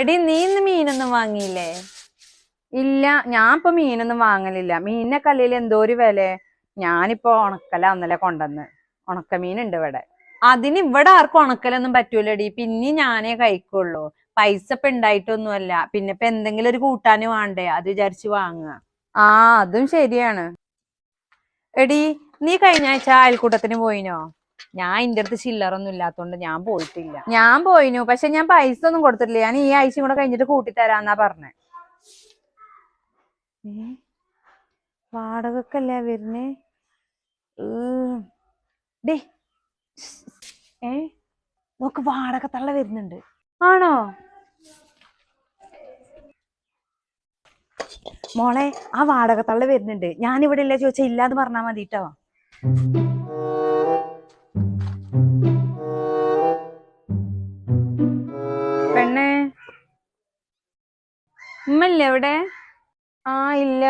എടി നീ ഇന്ന് മീനൊന്നും വാങ്ങിയില്ലേ? ഇല്ല ഞാൻ ഇപ്പൊ മീനൊന്നും വാങ്ങലില്ല. മീനിനെ കല്ലിൽ എന്തോ ഒരു വില. ഞാനിപ്പോ ഉണക്കല അന്നലെ കൊണ്ടുവന്ന്. ഉണക്കമീൻ മീനുണ്ട് ഇവിടെ. അതിന് ഇവിടെ ആർക്കും ഉണക്കലൊന്നും പറ്റൂലടി. പിന്നെ ഞാനേ കഴിക്കുള്ളൂ. പൈസ ഇപ്പൊ ഉണ്ടായിട്ടൊന്നുമല്ല പിന്നെ ഇപ്പൊ എന്തെങ്കിലും ഒരു കൂട്ടാന് വേണ്ടേ? അത് വിചാരിച്ച് വാങ്ങുക. ആ അതും ശരിയാണ്. എടി നീ കഴിഞ്ഞ ആഴ്ച അയൽക്കൂട്ടത്തിന് പോയിനോ? ഞാൻ എന്റെ അടുത്ത് ചില്ലറൊന്നും ഇല്ലാത്തോണ്ട് ഞാൻ പോയിട്ടില്ല. ഞാൻ പോയിനു പക്ഷെ ഞാൻ പൈസ ഒന്നും കൊടുത്തിട്ടില്ല. ഞാൻ ഈ ആഴ്ചയും കൂടെ കഴിഞ്ഞിട്ട് കൂട്ടിത്തരാന്നാ പറഞ്ഞേ. ഏ? വാടകക്കല്ലേ വരുന്നേ? ഡേ. ഏ? നോക്ക് വാടക തള്ള വരുന്നുണ്ട്. ആണോ? മോളെ ആ വാടക തള്ള വരുന്നുണ്ട്. ഞാൻ ഇവിടെ ഇല്ല ചോദിച്ചാ ഇല്ലാന്ന് പറഞ്ഞാ മതിട്ടോ? ഉമ്മല്ലേ എവിടെ ആ ഇല്ല.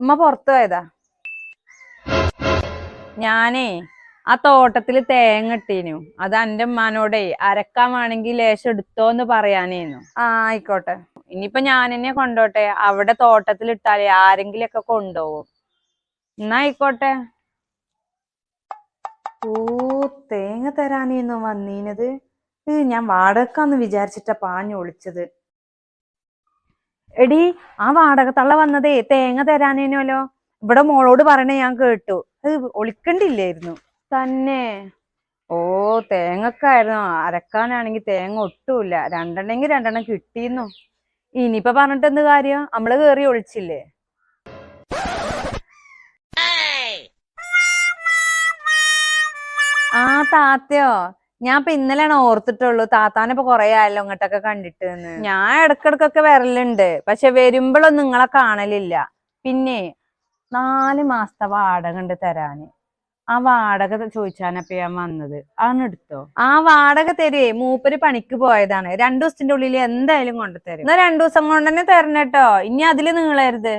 ഉമ്മ പുറത്തു പോയതാ. ഞാനേ ആ തോട്ടത്തിൽ തേങ്ങ ഇട്ടീനു. അത് എന്റെ ഉമ്മാനോടെ അരക്കാൻ വേണമെങ്കിൽ ലേശം എടുത്തോന്ന് പറയാനേനു. ആ ആയിക്കോട്ടെ. ഇനിയിപ്പൊ ഞാൻ തന്നെ കൊണ്ടോട്ടെ? അവിടെ തോട്ടത്തിൽ ഇട്ടാലേ ആരെങ്കിലും ഒക്കെ കൊണ്ടുപോകും എന്നാ ആയിക്കോട്ടെ. ഓ തേങ്ങ തരാനേന്നു വന്നീനത്? ഞാൻ വാടകക്കാന്ന് വിചാരിച്ചിട്ടാ പാഞ്ഞു ഒളിച്ചത്. എടി ആ വാടകത്തള്ള തള്ള വന്നതേ തേങ്ങ തരാനേനോലോ? ഇവിടെ മോളോട് പറഞ്ഞ ഞാൻ കേട്ടു. അത് ഒളിക്കണ്ടില്ലായിരുന്നു. തന്നെ. ഓ തേങ്ങക്കായിരുന്നു അരക്കാനാണെങ്കിൽ തേങ്ങ ഒട്ടുമില്ല രണ്ടെണ്ണെങ്കിൽ രണ്ടെണ്ണം കിട്ടിയിരുന്നു ഇനിയിപ്പൊ പറഞ്ഞിട്ട് എന്ത് കാര്യം? നമ്മൾ കേറി ഒളിച്ചില്ലേ? ആ താത്തയോ? ഞാൻ ഇപ്പൊ ഇന്നലെയാണ് ഓർത്തിട്ടുള്ളൂ താത്താനെ ഇപ്പൊ കൊറേ ആയല്ലോ ഇങ്ങോട്ടൊക്കെ കണ്ടിട്ട് ഞാൻ ഇടക്കിടക്കൊക്കെ വരലുണ്ട് പക്ഷെ വരുമ്പോഴൊന്നും നിങ്ങളെ കാണലില്ല. പിന്നെ നാല് മാസത്തെ വാടക ഉണ്ട് തരാന്. ആ വാടക ചോദിച്ചാനപ്പ ഞാൻ വന്നത്. ആണ് എടുത്തോ? ആ വാടക തരേ മൂപ്പര് പണിക്ക് പോയതാണ്. രണ്ടു ദിവസത്തിന്റെ ഉള്ളിൽ എന്തായാലും കൊണ്ടു തരും. എന്നാ രണ്ടു ദിവസം കൊണ്ട് തന്നെ തരണം കേട്ടോ. ഇനി അതിൽ നീളരുത്.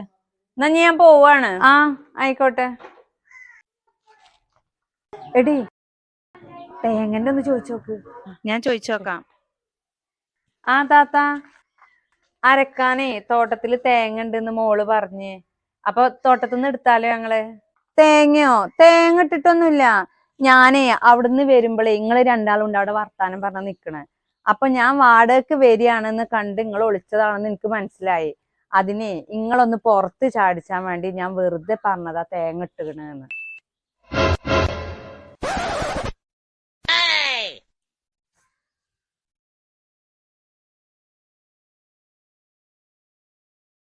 എന്നാ ഞാൻ പോവാണ്. ആ ആയിക്കോട്ടെ. എടി. തേങ്ങന്റെ ഒന്ന് ചോദിച്ചു നോക്ക് ഞാൻ ചോദിച്ചു നോക്കാം ആ താത്ത. അരക്കാനേ തോട്ടത്തിൽ തേങ്ങ ഉണ്ടെന്ന് മോൾ പറഞ്ഞ്. അപ്പൊ തോട്ടത്തിന്ന് എടുത്താലോ ഞങ്ങൾ? തേങ്ങയോ? തേങ്ങ ഇട്ടിട്ടൊന്നുമില്ല. ഞാനേ അവിടുന്ന് വരുമ്പോഴേ നിങ്ങൾ രണ്ടാളും ഉണ്ട് അവിടെ വർത്താനം പറഞ്ഞ നിക്കണേ. അപ്പൊ ഞാൻ വാടകക്ക് വരികയാണെന്ന് കണ്ട് നിങ്ങൾ ഒളിച്ചതാണെന്ന് എനിക്ക് മനസ്സിലായി. അതിനെ നിങ്ങളൊന്ന് പുറത്ത് ചാടിച്ചാൻ വേണ്ടി ഞാൻ വെറുതെ പറഞ്ഞതാ തേങ്ങ ഇട്ടുകണെന്ന്